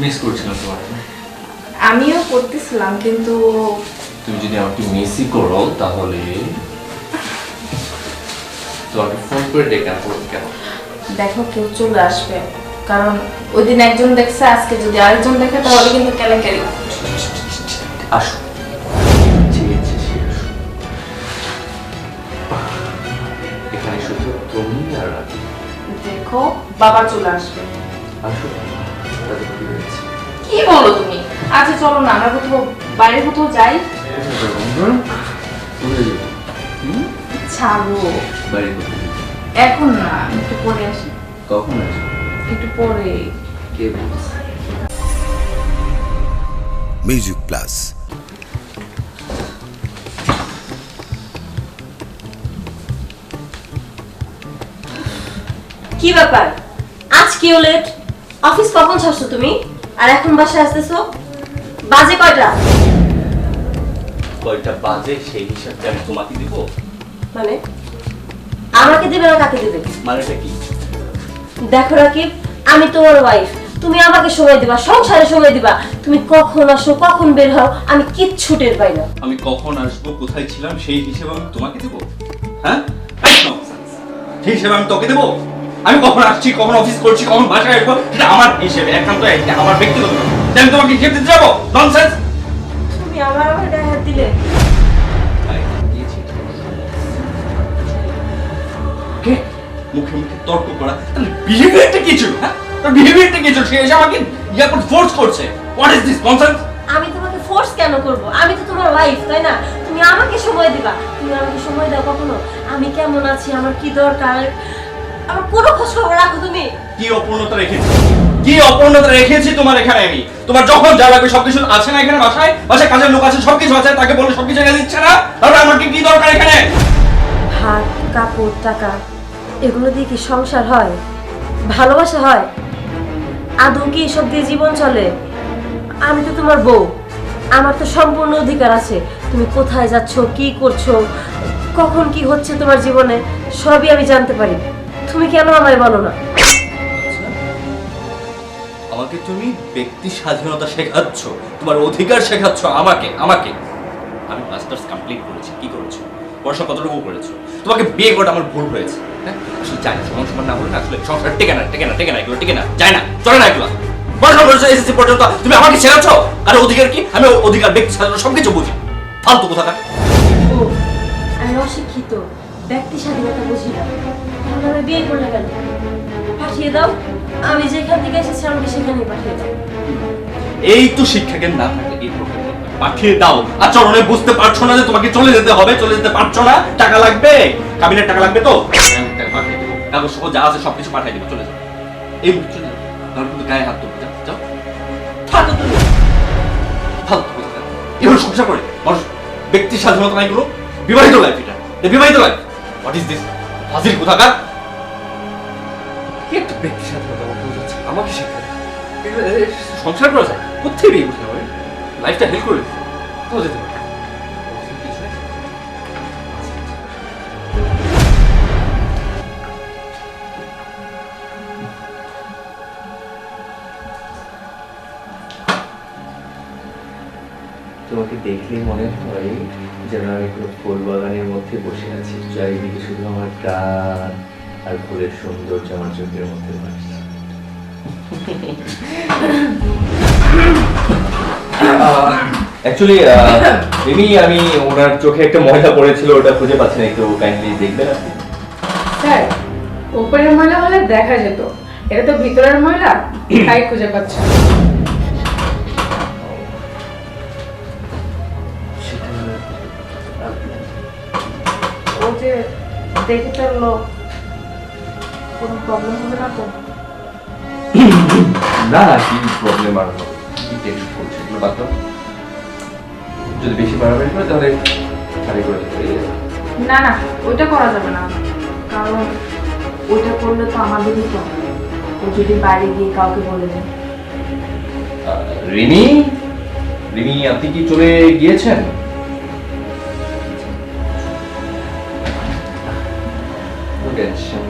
Miss করছিলাম তোমার আমিও করতেছিলাম কিন্তু তুমি যদি আমাকে মিসই করো তাহলে তোমাকে ফোন করে ডেকে আনব কেন? দেখো কেউ চলে আসবে। কারণ ওই দিন একজন দেখছে আজকে যদি আরেকজন দেখে তাহলে কিন্তু কেলেঙ্কারি আসো। চেয়েছে সে আসো। এখানে শুধু তুমি আর দেখো বাবা চলে আসবে। আসো। কি বলো তুমি? আচ্ছা চলো না আমরা কোথাও বাইরে কোথাও যাই? ছাড়ো। এখন না একটু পরে আসি। কখন আসব? একটু পরে। কে মিউজিক প্লাস কি ব্যাপার? আজ কিও লেট অফিস কখন ছাড়ছো তুমি? আর এখন বাসায় আসতেছো? বাজে কয়টা? কয়টা বাজে সেই হিসাবটা আমি তোমাকে দিব। মানে? আমাকে দিবে না কাকে দিবে? মানেটা কি? দেখো রাকিব আমি তোমার ওয়াইফ তুমি আমাকে সময় দিবা সংসারে সময় দিবা। তুমি কখন আসো কখন বের হও আমি কিচ্ছু টের পাই না। আমি কখন আসব কোথায় ছিলাম সেই হিসেবে আমি তোমাকে দেবো। হ্যাঁ? Nonsense. সেই হিসেবে আমি তোকে দেবো? আমি কখন আসছি কখন অফিস করছি কখন বাসায় আসব সেটা আমার হিসেবে একান্ত আমার ব্যক্তিগত। আমি তোমাকে হিসেব দিতে যাব? ননসেন্স তুমি আমার আমার গায়ে হাত দিলে। মুখে মুখে তর্ক করা। তাহলে বিহেভিয়ারটা কি ছিল হ্যাঁ? তার বিহেভিয়ারটা কি ছিল? সে এসে আমাকে ইয়া করে ফোর্স করছে। হোয়াট ইজ দিস ননসেন্স আমি তোমাকে ফোর্স কেন করব? আমি তো তোমার ওয়াইফ তাই না? তুমি আমাকে সময় দিবা। তুমি আমাকে সময় দাও কখনো? আমি কেমন আছি? আমার কি দরকার? আমার কোনো খোঁজ খবর রাখো তুমি। কি অপূর্ণতা রেখেছি? কি অপূর্ণতা রেখেছি তোমার এখানে আমি? তোমার যখন যা লাগবে সবকিছু আছে না এখানে বাসায় বাসায় কাজের লোক আছে সবকিছু আছে তাকে বলে সবকিছু এনে দিচ্ছে না? তাহলে আমাকে কি দরকার এখানে? ভাত কাপড় টাকা এগুলো দিয়ে কি সংসার হয়? ভালোবাসা হয়? আদৌ কি এসব দিয়ে জীবন চলে? আমি তো তোমার বউ। আমার তো সম্পূর্ণ অধিকার আছে। তুমি কোথায় যাচ্ছ কি করছ কখন কি হচ্ছে তোমার জীবনে সবই আমি জানতে পারি। তুমি কেন আমায় বলো না? আমাকে তুমি ব্যক্তি স্বাধীনতা শেখাচ্ছ তোমার অধিকার শেখাচ্ছ আমাকে আমাকে। আমি মাস্টার্স কমপ্লিট করেছি কি করেছ? পড়াশোনা কতটুকু করেছ? তোমাকে বিয়ে করে আমার ভুল হয়েছে হ্যাঁ? আসলে চাই না সমান সমান না হলে না আসলে সংসার টেকে না টেকে না টেকে না এগুলো টেকে না যায় না চলে না এগুলো। পড়াশোনা করেছ এসএসসি পর্যন্ত তুমি আমাকে শেখাচ্ছ? আর অধিকার কি? আমি অধিকার ব্যক্তি স্বাধীনতা সবকিছু বুঝি। ফালতু কোথাকার। ও আমি অশিক্ষিত। ব্যক্তি স্বাধীনতা বুঝি না। তাহলে আমি বিয়ে করলে কেন? পাঠিয়ে দাও, আমি যেখান থেকে এসেছি আমাকে সেখানেই পাঠিয়ে দাও। এই তো শিক্ষা শিক্ষাকে না থাকলে এই পাঠিয়ে দাও। আর চরণে বুঝতে পারছ না যে তোমাকে চলে যেতে হবে, চলে যেতে পারছ না? টাকা লাগবে? কাবিনের টাকা লাগবে তো? টাকা কাগজ সহ যা আছে সবকিছু পাঠিয়ে দেবো, চলে যাও। এই মুহূর্তে চলে তাহলে কিন্তু গায়ে হাত দেবো যাও থাকো তুমি। ফালতু কোথাকার। এগুলো সংসার করে? মানুষ ব্যক্তি স্বাধীনতা নাই এগুলো বিবাহিত লাইফ এটা। বিবাহিত লাইফ হোয়াট ইজ দিস হাজির কোথাকার? কি একটা ব্যক্তি কথা বলতে বোঝাচ্ছে আমাকে শিক্ষা সংসার করা যায়? কোথায় বিয়ে করতে হবে লাইফটা হেল্প করে দিতে কোথাও যেতে পারে? তোমাকে দেখলেই মনে হয় যেন আমি কোনো ফুল বাগানের মধ্যে বসে আছি। চারিদিকে শুধু আমার গান আর ফুলের সৌন্দর্য আমার চোখের মধ্যে ভাসছে। অ্যাকচুয়ালি এমনি আমি ওনার চোখে একটা ময়লা পড়েছিল ওটা খুঁজে পাচ্ছি না একটু কাইন্ডলি দেখবেন আপনি। স্যার উপরের ময়লা হলে দেখা যেত। এটা তো ভিতরের ময়লা তাই খুঁজে পাচ্ছে দেখে ফেলল কোনো প্রবলেম হবে না তো? না না কি প্রবলেম আর হবে? কি টেনশন করছে? এগুলো বাদ দাও। যদি বেশি বাড়াবাড়ি করে তাহলে খালি করে দিতে না না ওইটা করা যাবে না। কারণ ওইটা করলে তো আমাদেরই তো ও যদি বাইরে গিয়ে কাউকে বলে দেয়। রিমি? রিমি আপনি কি চলে গিয়েছেন?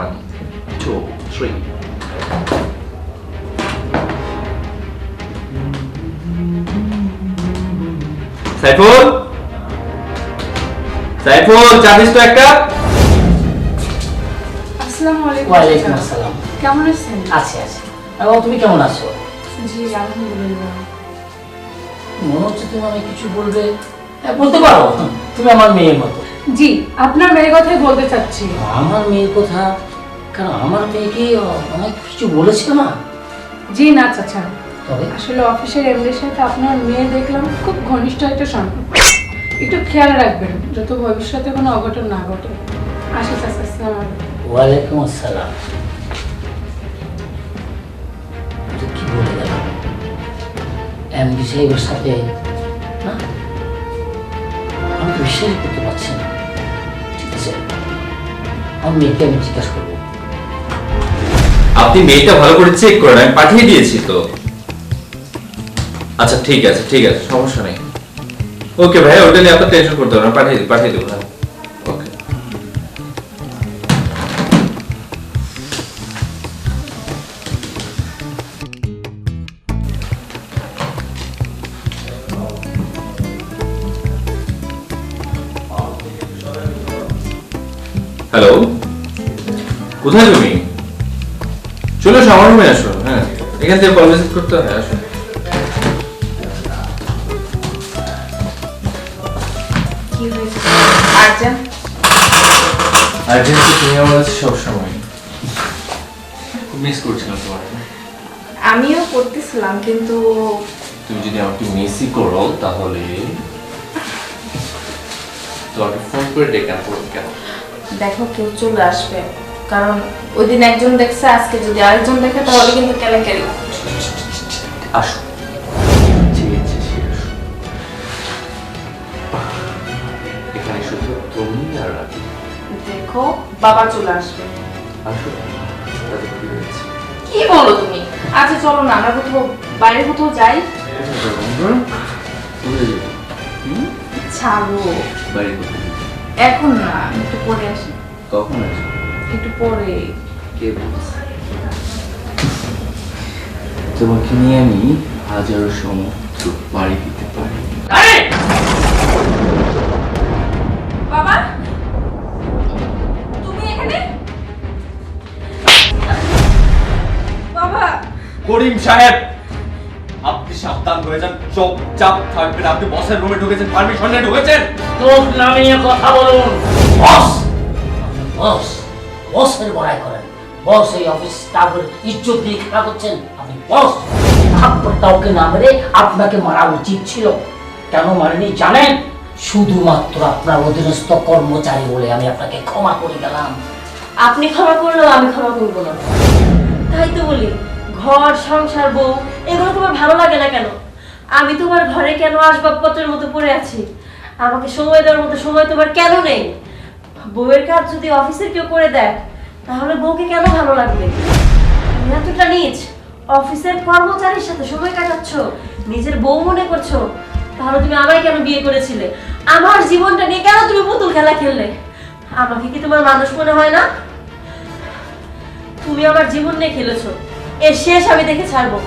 One, two, three. Saiful? Saiful this তো একটা আসসালামু আলাইকুম ওয়ালাইকুম। আসসালাম। কেমন আছেন? আছি আছি। এবং তুমি কেমন আছো? জি আলহামদুলিল্লাহ। মনে হচ্ছে তুমি আমায় কিছু বলবে। বলতে পারো তুমি আমার মেয়ের মতো। জি আপনার মেয়ের কথাই বলতে চাচ্ছি। আমার মেয়ের কথা? কারণ আমার মেয়েকে অনেক কিছু বলেছে না জি না চাচা। তবে? আসলে অফিসের এমডির সাথে আপনার মেয়ে দেখলাম খুব ঘনিষ্ঠ একটা সম্পর্ক। একটু খেয়াল রাখবেন যত ভবিষ্যতে কোনো অঘটন না ঘটে। আসি চাচা আসসালামু ওয়ালাইকুম আসসালাম। কি বলে গেল? এমডি সাহেবের সাথে না তো বিশ্বাসই করতে পারছি না ঠিক আছে আমার মেয়েকে আমি জিজ্ঞাসা করব আপনি মেয়েটা ভালো করে চেক করেন আমি পাঠিয়ে দিয়েছি তো। আচ্ছা ঠিক আছে ঠিক আছে, সমস্যা নেই। ওকে ভাই ওটা নিয়ে আপনার টেনশন করতে হবে না, পাঠিয়ে পাঠিয়ে দেবো হ্যাঁ। হ্যালো। কোথায় তুমি? চলো আমার রুমে আসো। হ্যাঁ এখান থেকে কল রিসিভ করতে হয় আসো। আর্জেন্ট? তুমি আমার কাছে সবসময়। খুব মিস করছিলাম তোমার আমিও করতেছিলাম কিন্তু তুমি যদি আমাকে মিসই করো তাহলে তোমাকে ফোন করে ডেকে আনব কেন? দেখো কেউ চলে আসবে। কারণ ওই দিন একজন দেখছে আজকে যদি আরেকজন দেখে তাহলে কিন্তু কেলেঙ্কারি আসো। চেয়েছে সে আসো। এখানে শুধু তুমি আর আমি দেখো বাবা চলে আসবে। আসো কি বলো তুমি? আচ্ছা চলো না আমরা কোথাও বাইরে কোথাও যাই। কোথায় ছাড়ো। বাইরে যাব? এখন না একটু পরে আসি। কখন আসব? একটু পরে কে বলছে। তোমাকে নিয়ে আমি হাজারো সমুদ্র পাড়ি দিতে পারি। বাবা তুমি এখানে? বাবা! করিম সাহেব! আপনি সাবধান হয়ে যান চোখ চাপ থাকবেন। আপনি বসের রুমে ঢুকেছেন পারমিশন নিয়ে ঢুকেছেন? চোখ নামিয়ে কথা বলুন। বস বস বসের বড়াই করেন। বস এই অফিস স্টাফের ইজ্জত দিয়ে খেলা করছেন। আপনি বস তারপর কাউকে না মেরে আপনাকে মারা উচিত ছিল। কেন মারেনি জানেন? শুধুমাত্র আপনার অধীনস্থ কর্মচারী বলে আমি আপনাকে ক্ষমা করে গেলাম। আপনি ক্ষমা করলেও আমি ক্ষমা করব না। তাই তো বলি ঘর, সংসার, বউ, এগুলো তোমার ভালো লাগে না কেন? আমি তোমার ঘরে কেন আসবাবপত্রের মতো পড়ে আছি? আমাকে সময় দেওয়ার মতো সময় তোমার কেন নেই? বউয়ের কাজ যদি অফিসের কেউ করে দেয়, তাহলে বউকে কেন ভালো লাগবে? এতটা নিজ অফিসের কর্মচারীর সাথে সময় কাটাচ্ছ, নিজের বউ মনে করছ, তাহলে তুমি আমায় কেন বিয়ে করেছিলে? আমার জীবনটা নিয়ে কেন তুমি পুতুল খেলা খেললে? আমাকে কি তোমার মানুষ মনে হয় না? তুমি আমার জীবন নিয়ে খেলেছো। এর শেষ আমি দেখে ছাড়বো।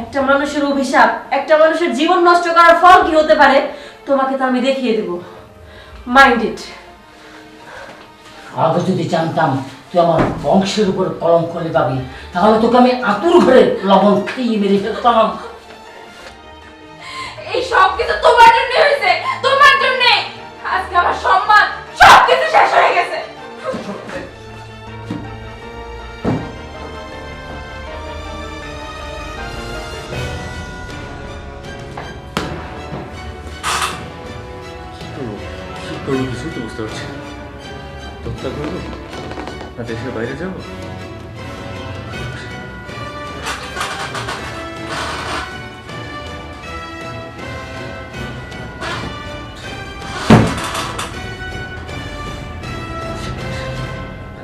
একটা মানুষের অভিশাপ একটা মানুষের জীবন নষ্ট করার ফল কি হতে পারে তোমাকে তো আমি দেখিয়ে দেব। মাইন্ড ইট আগে যদি জানতাম তুই আমার বংশের উপর কলম করে পাবি তাহলে তোকে আমি আতুর ঘরে লবণ খাইয়ে মেরে ফেলতাম। এই সব কিছু করব কিছু তো বুঝতে পারছি। আত্মহত্যা করব? না দেশের বাইরে যাব?